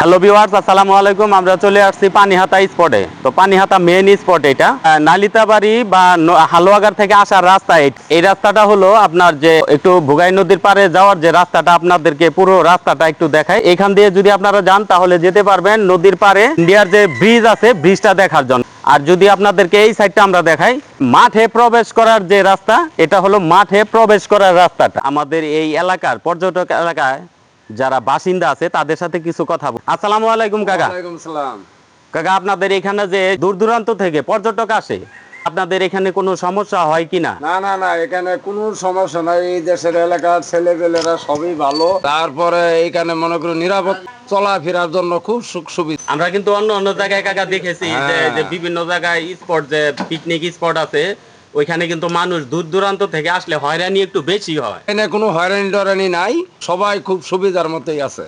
Hello viewers আসসালামু আলাইকুম। আমরা চলে আসছি পানিহাতা স্পটে তো পানিহাতা মেন স্পট এটা। নালিতাবাড়ি বা হালুয়াগার থেকে আসার রাস্তা এই রাস্তাটা হলো আপনার যে একটু ভুগাই নদীর পারে যাওয়ার যে রাস্তাটা, আপনাদেরকে পুরো রাস্তাটা একটু দেখায় এখান দিয়ে যদি আপনারা যান, তাহলে যেতে পারবেন নদীর পারে ইন্ডিয়ার যে ব্রিজ আছে ব্রিজটা দেখার জন্য। আর যদি আপনাদেরকে এই সাইডটা আমরা দেখাই, মাঠে প্রবেশ করার যে রাস্তা, এটা হলো মাঠে প্রবেশ করার রাস্তাটা। আমাদের এই এলাকার পর্যটক এলাকায় যারা বাসিন্দা আছে তাদের সাথে কিছু কথা আসসালামু আলাইকুম কাকা। কাকা আপনাদের এখানে যে দূর দূরান্ত থেকে পর্যটক আসে আপনাদের এখানে কোনো সমস্যা হয় কিনা? না না না এখানে কোনো সমস্যা নাই। এই দেশের এলাকার ছেলেপেলেরা সবই ভালো। তারপরে এখানে মনে করো নিরাপদ চলাফেরার জন্য খুব সুখ সুবিধা। আমরা কিন্তু অন্য অন্য জায়গায় কাকা দেখেছি হ্যাঁ। যে বিভিন্ন জায়গায় স্পট যে পিকনিক স্পট আছে ওইখানে কিন্তু মানুষ দূর দূরান্ত থেকে আসলে হয়রানি একটু বেশি হয়। এখানে কোনো হয়রানি টরানি নাই সবাই খুব সুবিধার মতোই আছে।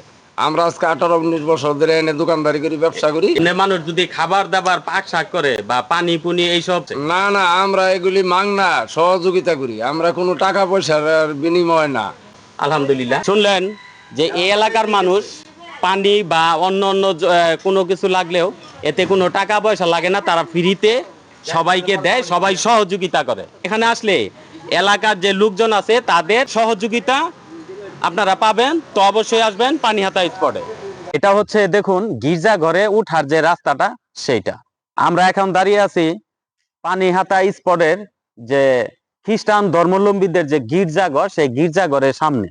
আমরা আজকে আঠারো উনিশ বছর ধরে এনে দোকানদারি করি ব্যবসা করি। এমনি মানুষ যদি খাবার দাবার পাক শাক করে বা পানি পুনি এইসব না না আমরা এগুলি মাংনা সহযোগিতা করি। আমরা কোনো টাকা পয়সার বিনিময় না। আলহামদুলিল্লাহ। শুনলেন যে এই এলাকার মানুষ পানি বা অন্য অন্য কোনো কিছু লাগলেও এতে কোনো টাকা পয়সা লাগে না তারা ফ্রিতে সবাইকে দেয় সবাই সহযোগিতা করে। এখানে আসলে এলাকার যে লোকজন আছে তাদের সহযোগিতা আপনারা পাবেন তো অবশ্যই আসবেন পানিহাতা স্পটে। এটা হচ্ছে দেখুন গির্জা ঘরে উঠার যে রাস্তাটা সেইটা। আমরা এখন দাঁড়িয়ে আছি পানিহাতা স্পটের যে খ্রিস্টান ধর্মাবলম্বীদের যে গির্জাঘর সেই গির্জাঘরের সামনে।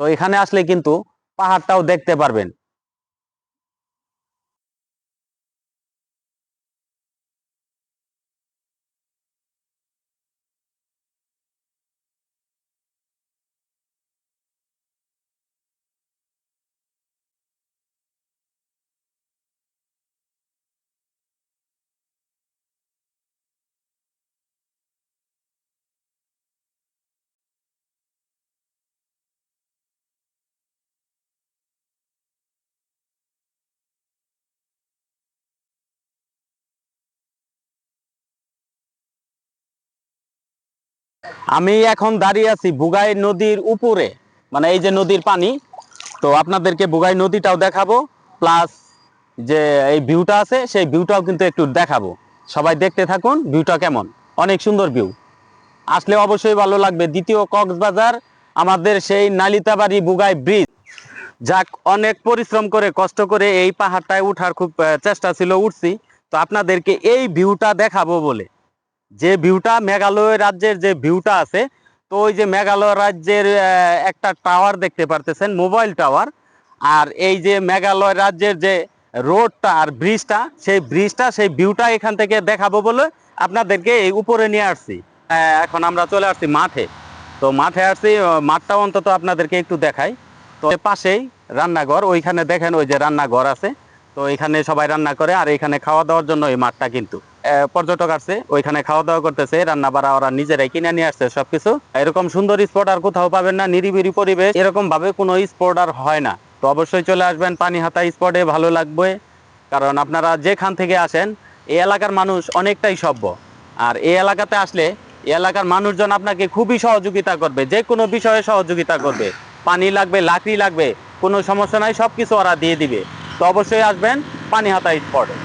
তো এখানে আসলে কিন্তু পাহাড়টাও দেখতে পারবেন। আমি এখন দাঁড়িয়ে আছি বুগাই নদীর উপরে মানে এই যে নদীর পানি। তো আপনাদেরকে বুগাই নদীটাও দেখাবো, প্লাস যে এই ভিউটা আছে, সেই ভিউটাও কিন্তু একটু দেখাবো। সবাই দেখতে থাকুন, ভিউটা কেমন? অনেক সুন্দর ভিউ। আসলে অবশ্যই ভালো লাগবে দ্বিতীয় কক্সবাজার, আমাদের সেই নালিতাবাড়ি বুগাই ব্রিজ। যাক, অনেক পরিশ্রম করে, কষ্ট করে এই পাহাড়টায় উঠার খুব চেষ্টা ছিল উঠছি। তো আপনাদেরকে এই ভিউটা দেখাবো বলে। যে ভিউটা মেঘালয় রাজ্যের যে ভিউটা আছে, তো ওই যে মেঘালয় রাজ্যের একটা টাওয়ার দেখতে পারতেছেন মোবাইল টাওয়ার আর এই যে মেঘালয় রাজ্যের যে রোডটা আর ব্রিজটা সেই ব্রিজটা সেই ভিউটা এখান থেকে দেখাবো বলে আপনাদেরকে এই উপরে নিয়ে আসছি। এখন আমরা চলে আসছি মাঠে। তো মাঠে আসছি মাঠটা অন্তত আপনাদেরকে একটু দেখাই। তো পাশেই রান্নাঘর, ওইখানে দেখেন ওই যে রান্নাঘর আছে। তো এখানে সবাই রান্না করে আর এখানে খাওয়া দাওয়ার জন্য এই মাঠটা কিন্তু। পর্যটক আসছে, ওইখানে খাওয়া দাওয়া করতেছে রান্না বাড়া ওরা নিজেরাই কিনে নিয়ে আসছে সবকিছু। এরকম সুন্দর স্পট আর কোথাও পাবেন না নিরিবিরি পরিবেশ এরকম ভাবে কোনো স্পট আর হয় না। তো অবশ্যই চলে আসবেন পানিহাতা স্পটে ভালো লাগবে। কারণ আপনারা যেখান থেকে আসেন, এই এলাকার মানুষ অনেকটাই সভ্য। আর এই এলাকাতে আসলে, এই এলাকার মানুষজন আপনাকে খুবই সহযোগিতা করবে যে কোনো বিষয়ে সহযোগিতা করবে। পানি লাগবে, লাকড়ি লাগবে, কোনো সমস্যা নাই, সবকিছু ওরা দিয়ে দিবে। তো অবশ্যই আসবেন পানিহাতা স্পটে